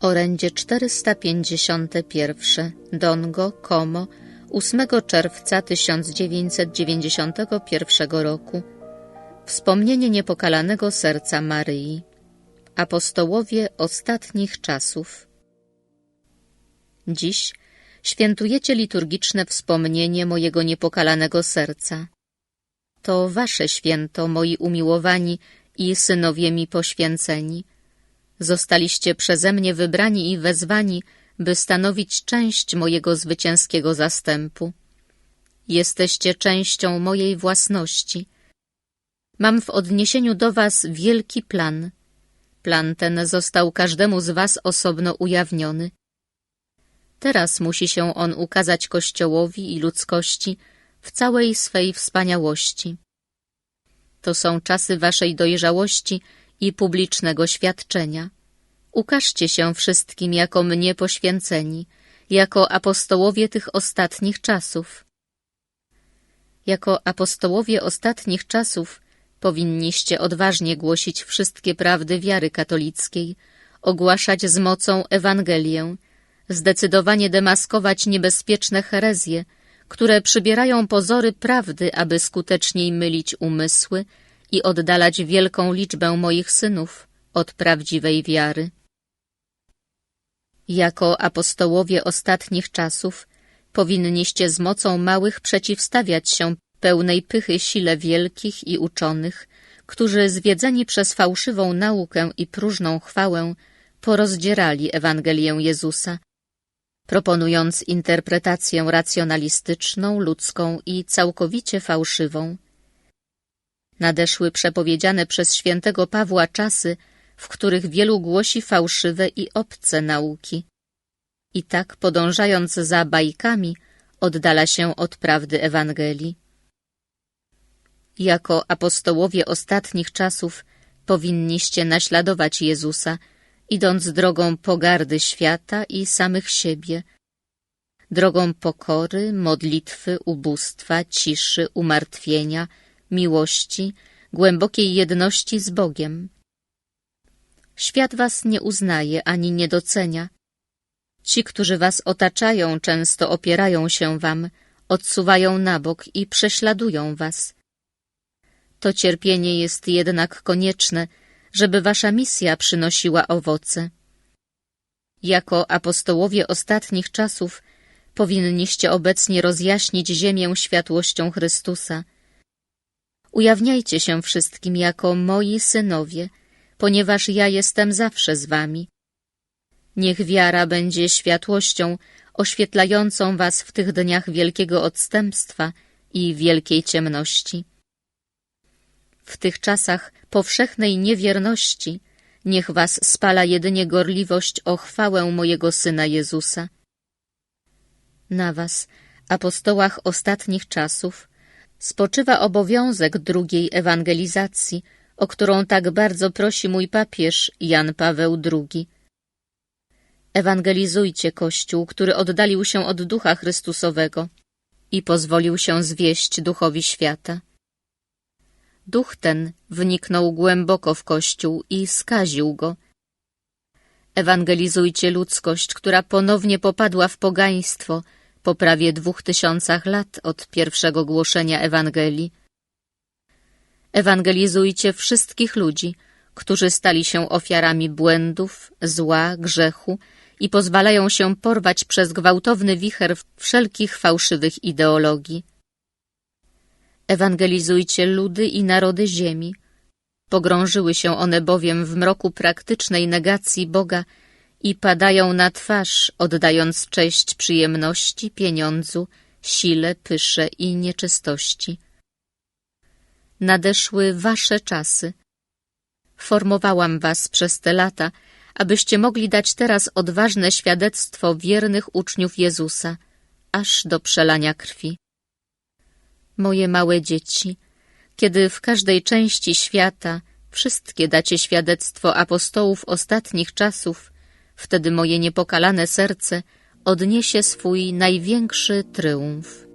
Orędzie 451 Dongo, Como 8 czerwca 1991 roku. Wspomnienie niepokalanego serca Maryi. Apostołowie ostatnich czasów. Dziś świętujecie liturgiczne wspomnienie mojego niepokalanego serca. To wasze święto, moi umiłowani i synowie mi poświęceni – Zostaliście przeze mnie wybrani i wezwani, by stanowić część mojego zwycięskiego zastępu. Jesteście częścią mojej własności. Mam w odniesieniu do was wielki plan. Plan ten został każdemu z was osobno ujawniony. Teraz musi się on ukazać Kościołowi i ludzkości w całej swej wspaniałości. To są czasy waszej dojrzałości i publicznego świadczenia. Ukażcie się wszystkim jako mnie poświęceni, jako apostołowie tych ostatnich czasów. Jako apostołowie ostatnich czasów powinniście odważnie głosić wszystkie prawdy wiary katolickiej, ogłaszać z mocą Ewangelię, zdecydowanie demaskować niebezpieczne herezje, które przybierają pozory prawdy, aby skuteczniej mylić umysły i oddalać wielką liczbę moich synów od prawdziwej wiary. Jako apostołowie ostatnich czasów powinniście z mocą małych przeciwstawiać się pełnej pychy sile wielkich i uczonych, którzy zwiedzeni przez fałszywą naukę i próżną chwałę porozdzierali Ewangelię Jezusa, proponując interpretację racjonalistyczną, ludzką i całkowicie fałszywą. Nadeszły przepowiedziane przez świętego Pawła czasy, w których wielu głosi fałszywe i obce nauki. I tak, podążając za bajkami, oddala się od prawdy Ewangelii. Jako apostołowie ostatnich czasów powinniście naśladować Jezusa, idąc drogą pogardy świata i samych siebie, drogą pokory, modlitwy, ubóstwa, ciszy, umartwienia, miłości, głębokiej jedności z Bogiem. Świat was nie uznaje ani nie docenia. Ci, którzy was otaczają, często opierają się wam, odsuwają na bok i prześladują was. To cierpienie jest jednak konieczne, żeby wasza misja przynosiła owoce. Jako apostołowie ostatnich czasów powinniście obecnie rozjaśnić ziemię światłością Chrystusa. Ujawniajcie się wszystkim jako moi synowie – ponieważ ja jestem zawsze z wami. Niech wiara będzie światłością oświetlającą was w tych dniach wielkiego odstępstwa i wielkiej ciemności. W tych czasach powszechnej niewierności niech was spala jedynie gorliwość o chwałę mojego Syna Jezusa. Na was, apostołach ostatnich czasów, spoczywa obowiązek drugiej ewangelizacji – o którą tak bardzo prosi mój papież Jan Paweł II. Ewangelizujcie Kościół, który oddalił się od Ducha Chrystusowego i pozwolił się zwieść Duchowi świata. Duch ten wniknął głęboko w Kościół i skaził go. Ewangelizujcie ludzkość, która ponownie popadła w pogaństwo po prawie dwóch tysiącach lat od pierwszego głoszenia Ewangelii. Ewangelizujcie wszystkich ludzi, którzy stali się ofiarami błędów, zła, grzechu i pozwalają się porwać przez gwałtowny wicher wszelkich fałszywych ideologii. Ewangelizujcie ludy i narody ziemi. Pogrążyły się one bowiem w mroku praktycznej negacji Boga i padają na twarz, oddając cześć przyjemności, pieniądzu, sile, pysze i nieczystości nadeszły wasze czasy. Formowałam was przez te lata, abyście mogli dać teraz odważne świadectwo wiernych uczniów Jezusa, aż do przelania krwi. Moje małe dzieci, kiedy w każdej części świata wszystkie dacie świadectwo apostołów ostatnich czasów, wtedy moje niepokalane serce odniesie swój największy tryumf.